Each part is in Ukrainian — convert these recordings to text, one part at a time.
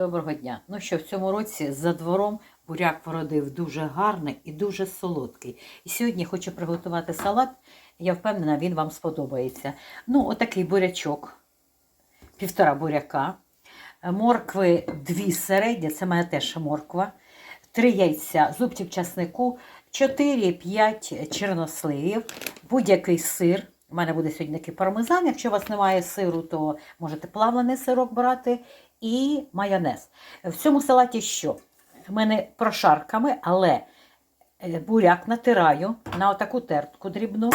Доброго дня. Ну що, в цьому році за двором буряк породив дуже гарний і дуже солодкий. І сьогодні хочу приготувати салат. Я впевнена, він вам сподобається. Ну, отакий бурячок, півтора буряка, моркви дві середні, це моя теж морква, три яйця, зубчик часнику, 4-5 чорносливів, будь-який сир. У мене буде сьогодні такий пармезан. Якщо у вас немає сиру, то можете плавлений сирок брати і майонез. В цьому салаті що? У мене прошарками, але е, буряк натираю на отаку тертку дрібну.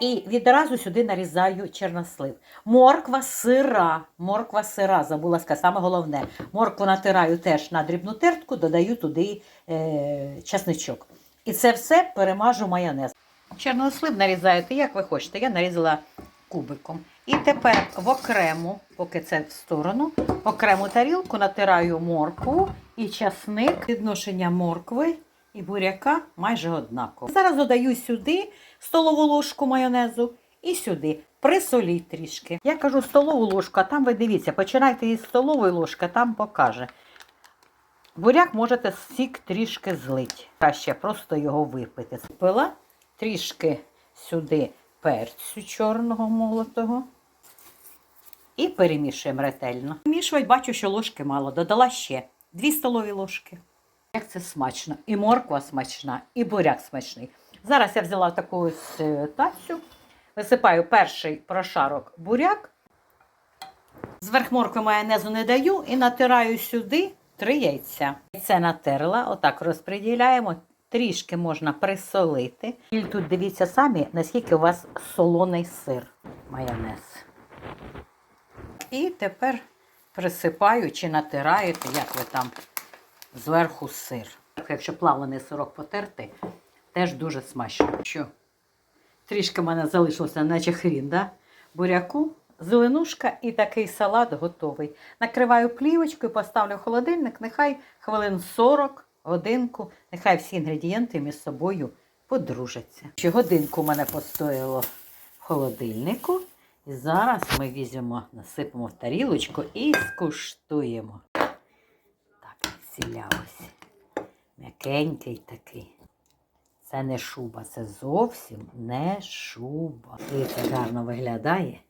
І відразу сюди нарізаю чорнослив. Морква сира. Морква сира, забула сказати, саме головне. Моркву натираю теж на дрібну тертку, додаю туди е, часничок. І це все перемажу майонез. Чорнослив нарізаєте, як ви хочете. Я нарізала кубиком. І тепер в окрему, поки це в сторону, в окрему тарілку натираю моркву і часник. Відношення моркви і буряка майже однаково. Зараз додаю сюди столову ложку майонезу і сюди. Присоліть трішки. Я кажу столову ложку, а там ви дивіться, починайте із столової ложки, там покаже. Буряк можете сік трішки злить. Краще просто його випити. Пила трішки сюди перцю чорного молотого. І перемішуємо ретельно. Перемішувати, бачу, що ложки мало. Додала ще 2 столові ложки. Як це смачно. І морква смачна, і буряк смачний. Зараз я взяла таку ось е, тацю, висипаю перший прошарок буряк. Зверх моркви майонезу не даю і натираю сюди три яйця. Яйце натерла, отак розподіляємо. Трішки можна присолити. І тут дивіться самі, наскільки у вас солоний сир майонез. І тепер присипаю чи натираєте, як ви там, зверху сир. Якщо плавлений сирок потерти, теж дуже смачно. Що? Трішки в мене залишилося, наче хрін, да? буряку, зеленушка і такий салат готовий. Накриваю плівочкою, поставлю в холодильник, нехай хвилин 40, годинку, нехай всі інгредієнти між собою подружаться. Ще годинку в мене постояло в холодильнику. Зараз ми візьмемо, насипемо в тарілочку і скуштуємо. Так, сілявось. М'якенький такий. Це не шуба, це зовсім не шуба. Дивіться, гарно виглядає.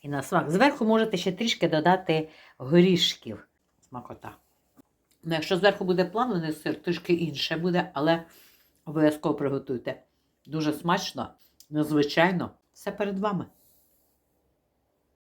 І на смак. Зверху можете ще трішки додати горішків. Смакота. Ну, якщо зверху буде плавлений сир, трішки інше буде, але обов'язково приготуйте. Дуже смачно, незвичайно. Все перед вами.